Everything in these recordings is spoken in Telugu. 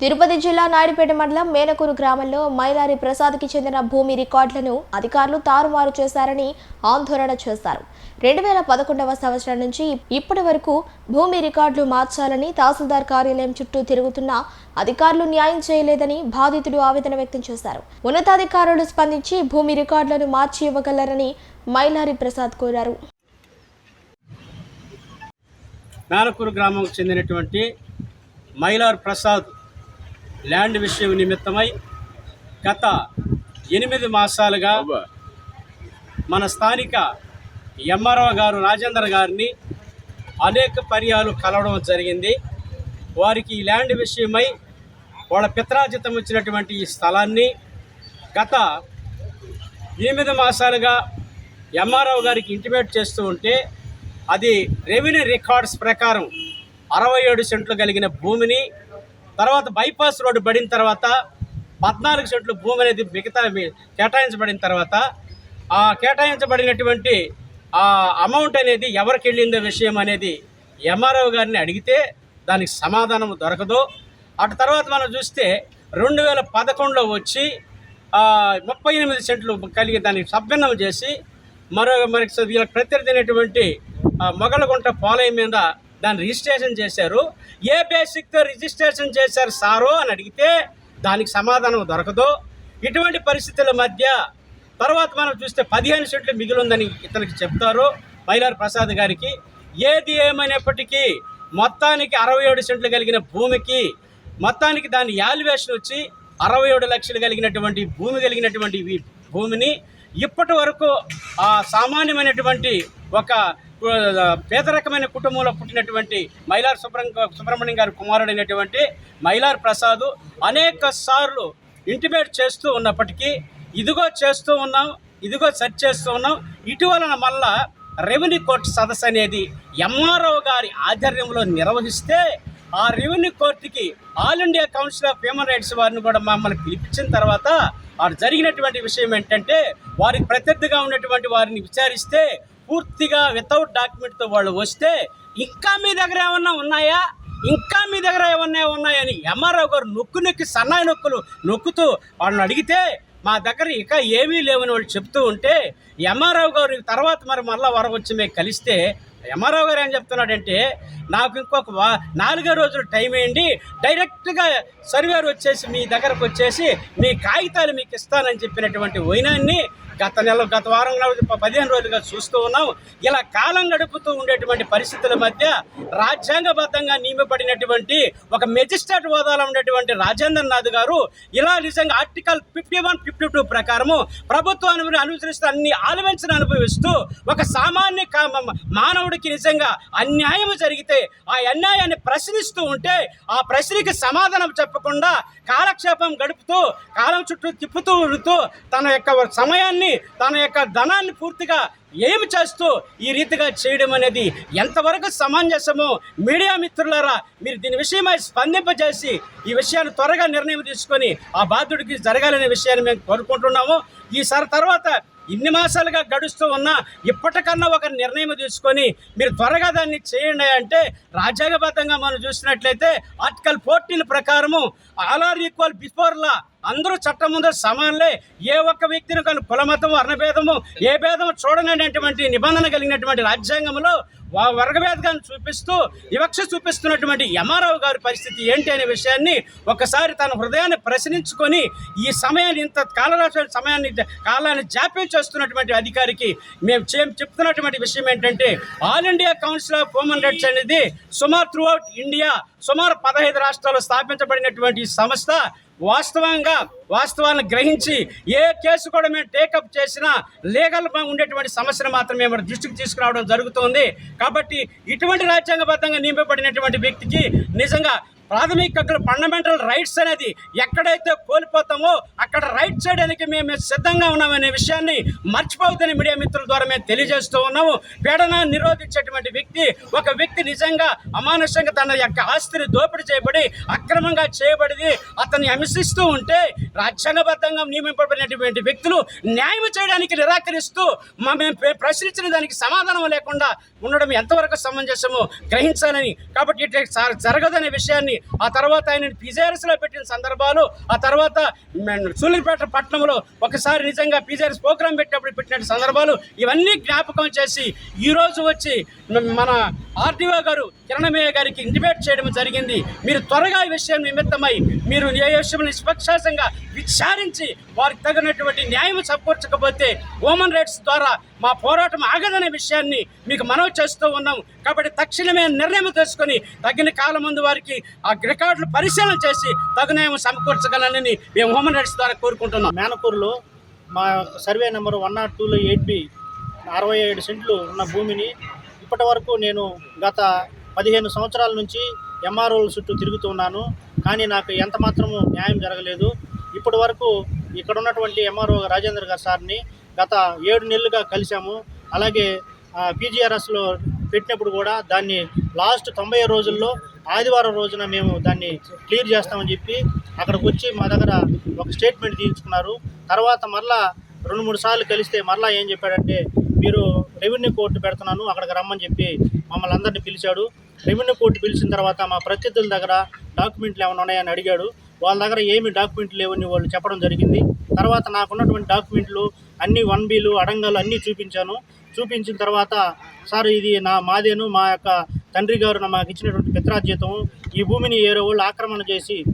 తిరుపతి జిల్లా నాయుడుపేట మండలం మేనకూరు గ్రామంలో మైలారి ప్రసాద్కి చెందిన భూమి రికార్డులను అధికారులు తారుమారు చేశారని ఆందోళన చేశారు. రెండు వేల పదకొండవ సంవత్సరం నుంచి ఇప్పటి వరకు భూమి రికార్డులు మార్చాలని తహసీల్దార్ కార్యాలయం చుట్టూ తిరుగుతున్న అధికారులు న్యాయం చేయలేదని బాధితుడు ఆవేదన వ్యక్తం చేశారు. ఉన్నతాధికారులు స్పందించి భూమి రికార్డులను మార్చి ఇవ్వగలరని మైలారి ప్రసాద్ కోరారు. మేనకూరు గ్రామంకు చెందినటువంటి మైలార్ ప్రసాద్ ల్యాండ్ విషయం నిమిత్తమై గత ఎనిమిది మాసాలుగా మన స్థానిక ఎంఆర్ఓ గారు రాజేందర్ గారిని అనేక పర్యాలు కలవడం జరిగింది. వారికి ఈ ల్యాండ్ విషయమై వాళ్ళ పిత్రాజితం వచ్చినటువంటి ఈ స్థలాన్ని గత ఎనిమిది మాసాలుగా ఎంఆర్ఓ గారికి ఇంటిమేట్ చేస్తూ ఉంటే అది రెవెన్యూ రికార్డ్స్ ప్రకారం అరవై ఏడు సెంట్లు కలిగిన భూమిని తర్వాత బైపాస్ రోడ్డు పడిన తర్వాత పద్నాలుగు సెంట్లు భూమి అనేది మిగతా కేటాయించబడిన తర్వాత ఆ కేటాయించబడినటువంటి ఆ అమౌంట్ అనేది ఎవరికి వెళ్ళిందో విషయం అనేది ఎంఆర్ఓ గారిని అడిగితే దానికి సమాధానం దొరకదు. అటు తర్వాత మనం చూస్తే రెండు వేల పదకొండులో వచ్చి ముప్పై ఎనిమిది సెంట్లు కలిగి దాన్ని సభ్యన్నం చేసి మరో మరి వీళ్ళకి ప్రత్యర్థి అయినటువంటి మొగలగుంట పాలయం మీద దాన్ని రిజిస్ట్రేషన్ చేశారు. ఏ బేసిక్తో రిజిస్ట్రేషన్ చేశారు సారో అని అడిగితే దానికి సమాధానం దొరకదు. ఇటువంటి పరిస్థితుల మధ్య తర్వాత మనం చూస్తే పదిహేను సెంట్లు మిగిలిందని ఇతనికి చెప్తారు మైలార్ ప్రసాద్ గారికి. ఏది ఏమైనప్పటికీ మొత్తానికి అరవై ఏడు సెంట్లు కలిగిన భూమికి మొత్తానికి దాని యాల్యువేషన్ వచ్చి అరవై ఏడు లక్షలు కలిగినటువంటి భూమి కలిగినటువంటి భూమిని ఇప్పటి వరకు ఆ సామాన్యమైనటువంటి ఒక పేదరకమైన కుటుంబంలో పుట్టినటువంటి మైలార్ సుబ్రహ్మ సుబ్రహ్మణ్యం గారి కుమారుడైనటువంటి మైలార్ ప్రసాద్ అనేక సార్లు ఇంటిమేట్ చేస్తూ ఉన్నప్పటికీ ఇదిగో చేస్తూ ఉన్నాం ఇదిగో సెర్చ్ చేస్తూ ఉన్నాం ఇటీవలన మళ్ళా రెవెన్యూ కోర్టు సదస్సు అనేది ఎంఆర్ఓ గారి ఆధ్వర్యంలో నిర్వహిస్తే ఆ రెవెన్యూ కోర్టుకి All India Council of Human Rights వారిని కూడా మమ్మల్ని పిలిపించిన తర్వాత వారు జరిగినటువంటి విషయం ఏంటంటే వారికి ప్రత్యర్థిగా ఉన్నటువంటి వారిని విచారిస్తే పూర్తిగా వితౌట్ డాక్యుమెంట్తో వాళ్ళు వస్తే ఇంకా మీ దగ్గర ఏమన్నా ఉన్నాయా? ఇంకా మీ దగ్గర ఏమన్నా ఉన్నాయని ఎంఆర్ఓ గారు నొక్కు నొక్కి సన్నాయి నొక్కులు నొక్కుతూ వాళ్ళని అడిగితే మా దగ్గర ఇక ఏమీ లేవని వాళ్ళు చెప్తూ ఉంటే ఎంఆర్ఓ గారు తర్వాత మరి మళ్ళీ వరకు వచ్చి మేము కలిస్తే ఎంఆర్ఓ గారు ఏం చెప్తున్నాడంటే నాకు ఇంకొక వా నాలుగో రోజులు టైం వేయండి డైరెక్ట్గా సర్వేర్ వచ్చేసి మీ దగ్గరకు వచ్చేసి మీ కాగితాలు మీకు ఇస్తానని చెప్పినటువంటి వైనాన్ని గత నెల గత వారం పదిహేను రోజులుగా చూస్తూ ఉన్నాం. ఇలా కాలం గడుపుతూ ఉండేటువంటి పరిస్థితుల మధ్య రాజ్యాంగబద్ధంగా నియమపడినటువంటి ఒక మెజిస్ట్రేట్ హోదాలో ఉండేటువంటి రాజేంద్ర నాథ్ గారు ఇలా నిజంగా article fifty one fifty two ప్రకారము ప్రభుత్వాన్ని అనుసరిస్తూ అన్ని ఆలవెన్స్ని అనుభవిస్తూ ఒక సామాన్య మానవుడికి నిజంగా అన్యాయం జరిగితే ఆ అన్యాయాన్ని ప్రశ్నిస్తూ ఉంటే ఆ ప్రశ్నకి సమాధానం చెప్పకుండా కాలక్షేపం గడుపుతూ కాలం చుట్టూ తిప్పుతూ ఉడుతూ తన యొక్క సమయాన్ని తన యొక్క ధనాన్ని పూర్తిగా ఏమి చేస్తూ ఈ రీతిగా చేయడం అనేది ఎంతవరకు సమంజసమో మీడియా మిత్రులారా మీరు దీని విషయమై స్పందింపజేసి ఈ విషయాన్ని త్వరగా నిర్ణయం తీసుకొని ఆ బాధ్యుడికి జరగాలనే విషయాన్ని మేము కోరుకుంటున్నాము. ఈసారి తర్వాత ఇన్ని మాసాలుగా గడుస్తూ ఉన్నా ఇప్పటికన్నా ఒక నిర్ణయం తీసుకొని మీరు త్వరగా దాన్ని చేయండి అంటే రాజ్యాంగబద్ధంగా మనం చూసినట్లయితే ఆర్టికల్ ఫోర్టీన్ ప్రకారము all are equal before law అందరూ చట్టం ముందు సమానులే. ఏ ఒక్క వ్యక్తిని కానీ కులమతం వర్ణభేదము ఏ భేదము చూడనటువంటి నిబంధన కలిగినటువంటి రాజ్యాంగంలో వర్గభేదకాన్ని చూపిస్తూ వివక్ష చూపిస్తున్నటువంటి యమారావు గారి పరిస్థితి ఏంటి అనే విషయాన్ని ఒకసారి తన హృదయాన్ని ప్రశ్నించుకొని ఈ సమయాన్ని ఇంత కాలరాశి సమయాన్ని కాలాన్ని జాప్యం చేస్తున్నటువంటి అధికారికి మేము చే- చెప్తున్నటువంటి విషయం ఏంటంటే All India Council of Human Rights అనేది సుమారు త్రూఅవుట్ ఇండియా సుమారు పదహైదు రాష్ట్రాల్లో స్థాపించబడినటువంటి సంస్థ. వాస్తవంగా వాస్తవాన్ని గ్రహించి ఏ కేసు కూడా మేము టేకప్ చేసినా లీగల్ ఉండేటువంటి సమస్యను మాత్రం మేము దృష్టికి తీసుకురావడం జరుగుతుంది. కాబట్టి ఇటువంటి రాజ్యాంగబద్ధంగా నింపబడినటువంటి వ్యక్తికి నిజంగా ప్రాథమిక హక్కులు ఫండమెంటల్ రైట్స్ అనేది ఎక్కడైతే కోల్పోతామో అక్కడ రైట్ చేయడానికి మేము సిద్ధంగా ఉన్నామనే విషయాన్ని మర్చిపోవద్దని మీడియా మిత్రుల ద్వారా మేము తెలియజేస్తూ ఉన్నాము. పీడన నిరోధించేటువంటి వ్యక్తి ఒక వ్యక్తి నిజంగా అమానుషంగా తన యొక్క ఆస్తిని దోపిడీ చేయబడి అక్రమంగా చేయబడి అతన్ని హింసిస్తూ ఉంటే రాజ్యాంగబద్ధంగా నియమింపబడినటువంటి వ్యక్తులు న్యాయం చేయడానికి నిరాకరిస్తూ మా మేము ప్ర- ప్రశ్నించిన దానికి సమాధానం లేకుండా ఉండడం ఎంతవరకు సమంజసమో గ్రహించాలని. కాబట్టి ఇట్లా జరగదనే విషయాన్ని ఆ తర్వాత ఆయన పిజేరస్లో పెట్టిన సందర్భాలు ఆ తర్వాత సూళ్ళూరుపేట పట్టణంలో ఒకసారి నిజంగా పిజేరస్ ప్రోగ్రాం పెట్టినప్పుడు పెట్టిన సందర్భాలు ఇవన్నీ జ్ఞాపకం చేసి ఈ రోజు వచ్చి మన ఆర్డీఓ గారు కిరణమయ్య గారికి ఇంటిమేట్ చేయడం జరిగింది. మీరు త్వరగా ఈ విషయం నిమిత్తమై మీరు ఏ విషయం నిష్పక్షాసంగా విచారించి వారికి తగినటువంటి న్యాయం సమకూర్చకపోతే హ్యూమన్ రైట్స్ ద్వారా మా పోరాటం ఆగదనే విషయాన్ని మీకు మనవి చేస్తూ ఉన్నాం. కాబట్టి తక్షణమే నిర్ణయం తీసుకొని తగిన కాలం ముందు వారికి ఆ ఆ రికార్డులు పరిశీలన చేసి తగు సమకూర్చగలనని మేము హ్యూమన్ రైట్స్ ద్వారా కోరుకుంటున్నాం. మేనకూరులో మా సర్వే నెంబర్ వన్ నాట్ టూలో ఎయిట్ బి అరవై ఏడు సెంట్లు ఉన్న భూమిని ఇప్పటి వరకు నేను గత పదిహేను సంవత్సరాల నుంచి ఎంఆర్ఓల చుట్టూ తిరుగుతున్నాను కానీ నాకు ఎంత మాత్రము న్యాయం జరగలేదు. ఇప్పటి వరకు ఇక్కడ ఉన్నటువంటి ఎంఆర్ఓ రాజేంద్ర గారు సార్ని గత ఏడు నెలలుగా కలిశాము. అలాగే పీజీఆర్ఎస్లో పెట్టినప్పుడు కూడా దాన్ని లాస్ట్ తొంభై రోజుల్లో ఆదివారం రోజున మేము దాన్ని క్లియర్ చేస్తామని చెప్పి అక్కడికి వచ్చి మా దగ్గర ఒక స్టేట్మెంట్ తీయించుకున్నారు. తర్వాత మరలా రెండు మూడు సార్లు కలిస్తే మరలా ఏం చెప్పాడంటే మీరు రెవెన్యూ కోర్టు పెడుతున్నాను అక్కడికి రమ్మని చెప్పి మమ్మల్ని అందరినీ పిలిచాడు. రెవెన్యూ కోర్టు పిలిచిన తర్వాత మా ప్రత్యర్థుల దగ్గర డాక్యుమెంట్లు ఏమైనా ఉన్నాయని అడిగాడు. వాళ్ళ దగ్గర ఏమి డాక్యుమెంట్లు లేవని వాళ్ళు చెప్పడం జరిగింది. తర్వాత నాకున్నటువంటి డాక్యుమెంట్లు అన్ని వన్ బీలు అడంగాలు అన్నీ చూపించాను. చూపించిన తర్వాత సార్ ఇది నా మాదేను మా యొక్క తండ్రి గారు మాకు ఇచ్చినటువంటి పిత్రాజీతం ఈ భూమిని ఏరో వాళ్ళు ఆక్రమణ చేసి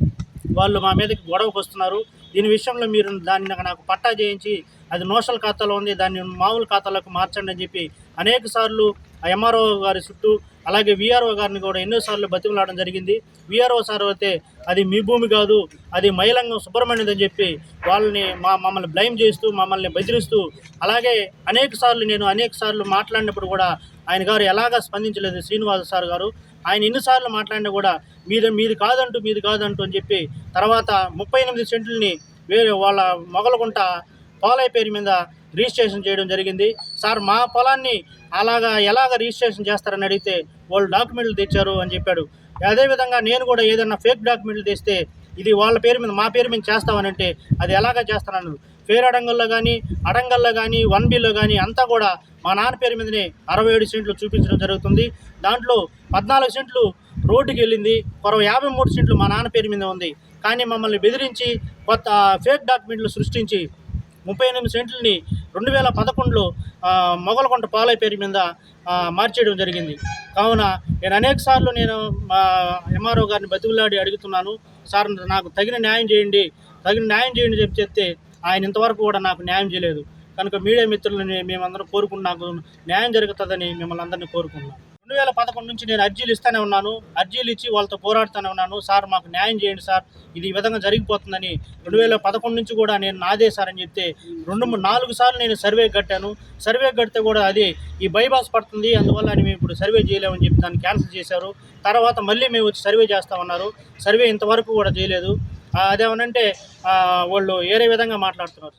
వాళ్ళు మా మీదకి గొడవకు వస్తున్నారు. దీని విషయంలో మీరు దాన్ని నాకు- పట్టా చేయించి అది నోషల్ ఖాతాలో ఉంది దాన్ని మామూలు ఖాతాలకు మార్చండి అని చెప్పి అనేక సార్లు ఎంఆర్ఓ గారి చుట్టూ అలాగే విఆర్ఓ గారిని కూడా ఎన్నోసార్లు బతిమలాడడం జరిగింది. విఆర్ఓ సార్ అయితే అది మీ భూమి కాదు అది మైలంగం సుబ్రహ్మణ్యం అని చెప్పి వాళ్ళని మా మమ్మల్ని బ్లైమ్ చేస్తూ మమ్మల్ని బెదిరిస్తూ అలాగే అనేక సార్లు నేను అనేక సార్లు మాట్లాడినప్పుడు కూడా ఆయన గారు ఎలాగా స్పందించలేదు శ్రీనివాస సార్ గారు. ఆయన ఎన్నిసార్లు మాట్లాడినా కూడా మీది మీది కాదంటూ మీది కాదంటూ అని చెప్పి తర్వాత ముప్పై ఎనిమిది సెంట్లని వేరే వాళ్ళ మొగలగుంట పాలయ్య పేరు మీద రిజిస్ట్రేషన్ చేయడం జరిగింది. సార్ మా పొలాన్ని అలాగా ఎలాగ రిజిస్ట్రేషన్ చేస్తారని అడిగితే వాళ్ళు డాక్యుమెంట్లు తెచ్చారు అని చెప్పాడు. అదేవిధంగా నేను కూడా ఏదైనా ఫేక్ డాక్యుమెంట్లు తెస్తే ఇది వాళ్ళ పేరు మీద మా పేరు మీద చేస్తామని అంటే అది ఎలాగ చేస్తానన్నాడు. ఫేర్ అడంగల్లో కానీ అడంగల్లో కానీ వన్ బిలో కానీ అంతా కూడా మా నాన్న పేరు మీదనే అరవై ఏడు సెంట్లు చూపించడం జరుగుతుంది. దాంట్లో పద్నాలుగు సెంట్లు రోడ్డుకి వెళ్ళింది మరో యాభై మూడు సెంట్లు మా నాన్న పేరు మీద ఉంది. కానీ మమ్మల్ని బెదిరించి కొత్త ఫేక్ డాక్యుమెంట్లు సృష్టించి ముప్పై ఎనిమిది సెంట్లని రెండు వేల పదకొండులో మొగలకొండ పాలయ్య పేరు మీద మార్చేయడం జరిగింది. కావున నేను అనేక సార్లు నేను మా ఎంఆర్ఓ గారిని బతుకులాడి అడుగుతున్నాను. సార్ నాకు తగిన న్యాయం చేయండి. తగిన న్యాయం చేయండి చెప్పి చెప్తే ఆయన ఇంతవరకు కూడా నాకు న్యాయం చేయలేదు. కనుక మీడియా మిత్రులని మేమందరం కోరుకున్నాకు న్యాయం జరుగుతుందని మిమ్మల్ని అందరినీ కోరుకుంటున్నాను రెండు వేల పదకొండు నుంచి నేను అర్జీలు ఇస్తూనే ఉన్నాను. అర్జీలు ఇచ్చి వాళ్ళతో పోరాడుతూనే ఉన్నాను. సార్ మాకు న్యాయం చేయండి సార్. ఇది ఈ విధంగా జరిగిపోతుందని రెండు వేల పదకొండు నుంచి కూడా నేను నాదే సార్ అని చెప్తే రెండు మూడు నాలుగు సార్లు నేను సర్వే కట్టాను. సర్వే కడితే కూడా అది ఈ బైపాస్ పడుతుంది. అందువల్ల అని మేము ఇప్పుడు సర్వే చేయలేమని చెప్పి దాన్ని క్యాన్సిల్ చేశారు. తర్వాత మళ్ళీ మేము వచ్చి సర్వే చేస్తామన్నారు. సర్వే ఇంతవరకు కూడా చేయలేదు. అదేమనంటే వాళ్ళు వేరే విధంగా మాట్లాడుతున్నారు.